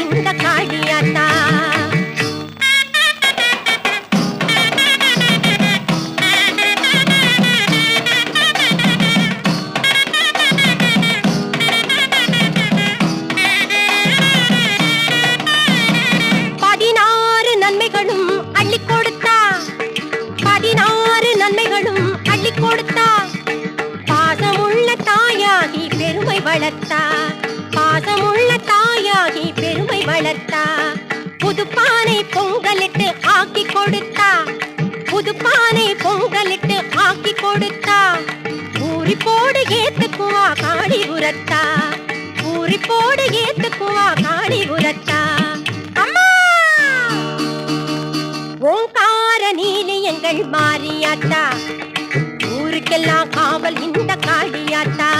இந்த காளியாத்தா கொடுத்தா. பாசமுள்ள பெருமை வளர்த்தா. பாசமுள்ள தாயாகி பெருமை வளர்த்தா. புதுப்பானை பொங்கலிட்டு ஆக்கி கொடுத்தா. புதுப்பானை பொங்கலிட்டு ஆக்கி கொடுத்தா. ஊறி போடு ஏத்துக்குவா காளி உரத்தா. ஊறி போடு ஏத்துக்குவா காளி உரத்தா. ஓங்கார நீலியங்கள் மாறியாத்தா ஊருக்கெல்லாம் காவல் இந்த காளியாத்தா.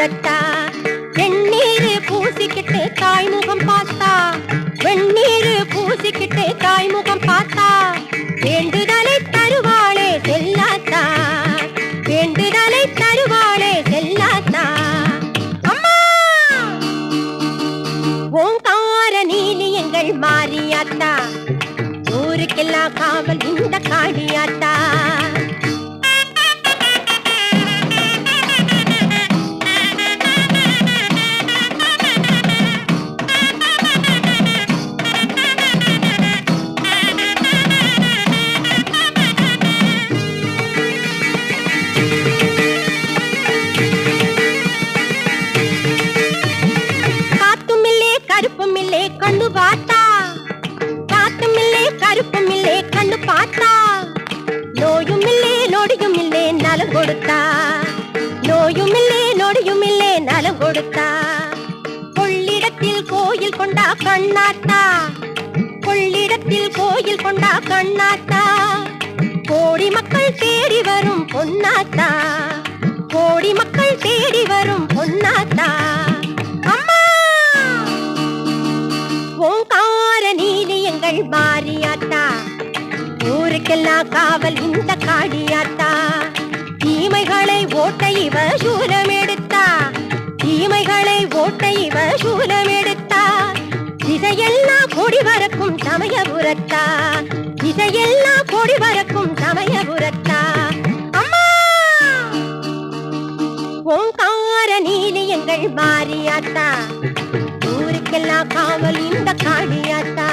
சுரத்தா வெந்நீரு பூசிக்கிட்டு தாய்முகம் பார்த்தா வெந்நீரு பூசிக்கிட்டு தாய்முகம் பார்த்தா வேண்டுதலை தருவாளே செல்லாத்தா வேண்டுதலை தருவாளே செல்லாத்தா அம்மா! ஓங்கார நீலியங்கள் மாறியாத்தா ஊருக்கெல்லாம் காவல் இந்த காடியாத்தா கண்ணாத்தா. கொள்ளிடத்தில் கோயில் கொண்டா கண்ணாத்தா. கோடி மக்கள் தேடி வரும் பொன்னாத்தா. கோடி மக்கள் தேடி வரும் பொன்னாத்தா. அம்மா! ஓங்கார நீலி எங்கள் மாரியாத்தா ஊருக்கெல்லாம் காவல் இந்த இதையெல்லாம் கொடி வரக்கும் சமயபுரத்தா. இதையெல்லாம் கொடி வரக்கும் சமயபுரத்தா. அம்மா! ஓங்கார நீலி எங்கள் மாரியாத்தா. ஊருக்கெல்லாம் காவல் இந்த காளியாத்தா.